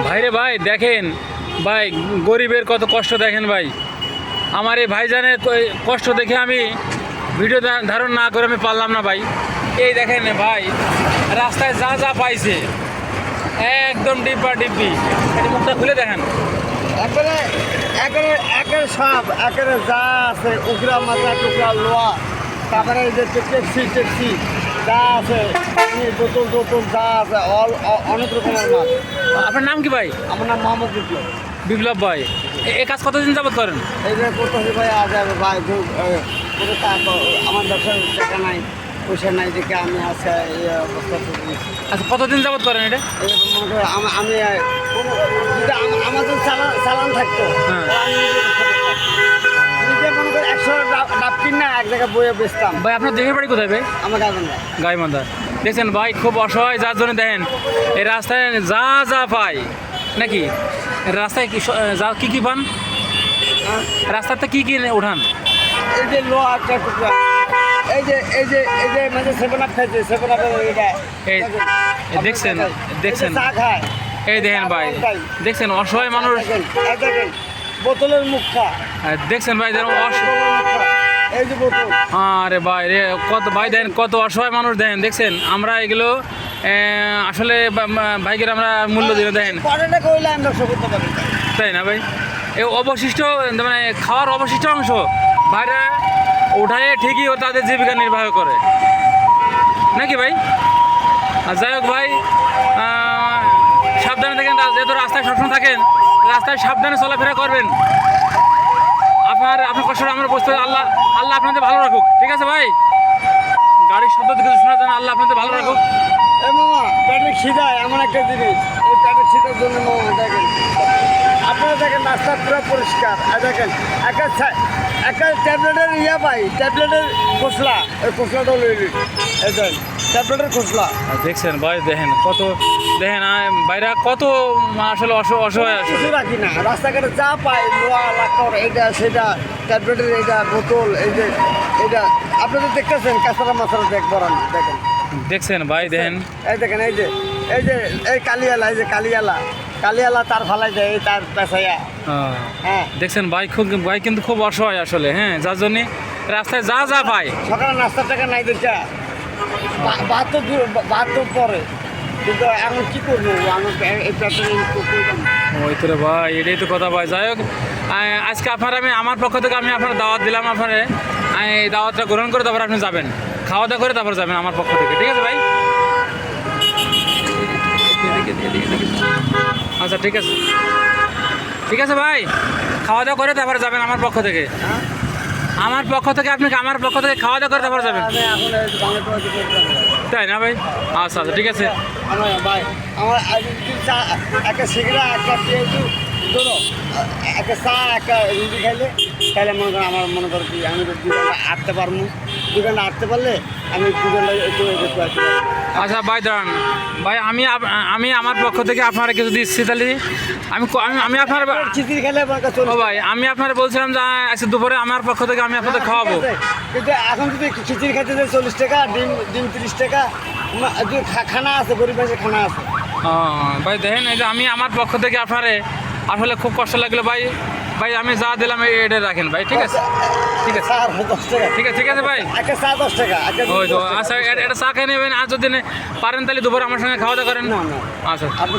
ভাইরে ভাই, দেখেন। ভাই, গরিবের কত কষ্ট দেখেন ভাই। আমার এই ভাইজানের কষ্ট দেখে আমি ভিডিও ধারণ না করে আমি পারলাম না ভাই। এই দেখেন ভাই, রাস্তায় যা যা পাইছে, একদম ডিব্বা ডিব্বি। এটা মুখটা খুলে দেখেন। একবারে, একেবারে একেবারে যা আছে উকরা মাথা, টুকরা লোয়া, তারপরে এই যে ট্যাক্সি ট্যাক্সি যা আছে বোতল যা আছে অল অ- অনেক রকমের মাছ আপনার নাম কি ভাই? আমার নাম মোহাম্মদ বিপ্লব। বিপ্লব ভাই এ- কাজ কতদিন যাবত করেন? এই যে করতেছি ভাই আজ ভাই আমার ব্যবসার টাকা নাই পয়সা নাই দেখে আমি আজকে আচ্ছা কতদিন যাবত করেন এটা? আম- আমাদের চালান চালান থাকতো জায়গায় বইয়ে বেচতাম। ভাই আপনার দেশের বাড়ি কোথায় ভাই? আমার কাছে না দেখছেন ভাই খুব অসহায় যার জন্য দেখেন এই রাস্তায় যা যা পায় নাকি? রাস্তায় কি যা কি কি পান। রাস্তাতে কি কি উঠান? এই যে লোহা টুকরা। এই যে এই যে এই যে মানে সেভেন আপ খাইছে সেভেন আপ এই এই দেখছেন দেখছেন। এই দেখেন ভাই দেখছেন অসহায় মানুষ। বোতলের আর দেখছেন ভাই যেন অস বোতলের মুখটা। এই যে বোতল আরে ভাই রে কত ভাই দেন কত অসহায় মানুষ দেন দেখছেন? আমরা এগুলো আসলে ভাইকে আমরা মূল্য দিলে করতে পারি। তাই না ভাই? এই অবশিষ্ট মানে খাওয়ার অবশিষ্ট অংশ বাইরে উঠায় ঠিকই ও তাদের জীবিকা নির্বাহ করে। নাকি ভাই? আর যাই হোক ভাই সাবধানে থাকেন যেহেতু রাস্তায় সবসময় থাকেন রাস্তায় সাবধানে চলাফেরা করবেন। আপনার আপনার কষ্ট আমরা বুঝতে। আল্লাহ আল্লাহ আপনাদের ভালো রাখুক। ঠিক আছে ভাই? গাড়ির শব্দ থেকে শোনা যায় আল্লাহ আপনাদের ভালো রাখুক। মামা পেটে খিদায় এমন একটা জিনিস। এই খিদার জন্য মামা, দেখেন। আপনারা দেখেন, রাস্তা পুরো পরিষ্কার। আর দেখেন, একটা একটা ট্যাবলেটের ইয়া পাই, ট্যাবলেটের খোসলা। ওই খোসলাটাও লই এই দেখেন ট্যাবলেটের আর দেখছেন ভাই দেখেন কত দেখেন বাইরা কত আসলে অস- অসহায় আসলে। রাখি না। রাস্তাঘাটে যা পাই লোয়া লাকড় এটা সেটা ট্যাবলেটের এটা বোতল এই যে এটা আপনারা দেখতেছেন কাঁচারা মাছারা দেখ বরান দেখেন। দেখছেন ভাই দেখেন। এই দেখেন এই যে এই যে এই কালিয়ালা এই যে কালিয়ালা কালিয়ালা তার ফালাই দেয় এই তার পেশাইয়া হ্যাঁ। দেখছেন ভাই খুব ভাই কিন্তু খুব অসহায় আসলে হ্যাঁ যার জন্য রাস্তায় যা যা পায়। সকালে নাস্তার টাকা নাই দেখা দূর বাহাত্তর পরে। কিন্তু এখন কি করব? ওই তো রে ভাই এটাই তো কথা ভাই। যাই হোক আজকে আপনার আমি আমার পক্ষ থেকে আমি আপনার দাওয়াত দিলাম আপনার। এই দাওয়াতটা গ্রহণ করে তারপর আপনি যাবেন। খাওয়া দাওয়া করে তারপর যাবেন আমার পক্ষ থেকে। ঠিক আছে ভাই। আচ্ছা ঠিক আছে। ঠিক আছে ভাই। খাওয়া দাওয়া করে তারপরে যাবেন আমার পক্ষ থেকে। আমার পক্ষ থেকে আপনি আমার পক্ষ থেকে খাওয়া দাওয়া করে তারপর যাবেন। না। তাই না ভাই? আচ্ছা আচ্ছা ঠিক আছে। আমার ভাই আমার একটা সিগড়া একটা পেঁয়াজু ধরো একটা চা একটা রুটি খাইলে তাহলে মনে করেন আমার মনে করি কি আমি আটতে পারব। দু ঘণ্টা আটতে পারলে আমি দু ঘণ্টা একটু। আচ্ছা ভাই দাঁড়ান। ভাই আমি আমি আমার পক্ষ থেকে আপনারা কিছু দিচ্ছি তাহলে। আমি আমি আপনার ও ভাই আমি আপনার বলছিলাম যে আজকে দুপুরে আমার পক্ষ থেকে আমি আপনাদের খাওয়াবো। কিন্তু এখন যদি খিচুড়ি খেতে যায় চল্লিশ টাকা ডিম ডিম তিরিশ টাকা খানা আছে গরিব মানুষের খানা আছে। ভাই দেখেন এই যে আমি আমার পক্ষ থেকে আপনারে আসলে খুব কষ্ট লাগল ভাই। ভাই আমি যা দিলাম এই এটা রাখেন ভাই ঠিক আছে? ঠিক আছে। ঠিক আছে ঠিক আছে ভাই। একটা চা দশ টাকা ওই তো আচ্ছা এটা- চা খেয়ে নেবেন আর যদি পারেন তাহলে দুপুর আমার সঙ্গে খাওয়া দাওয়া করেন। না না। আচ্ছা। আপনি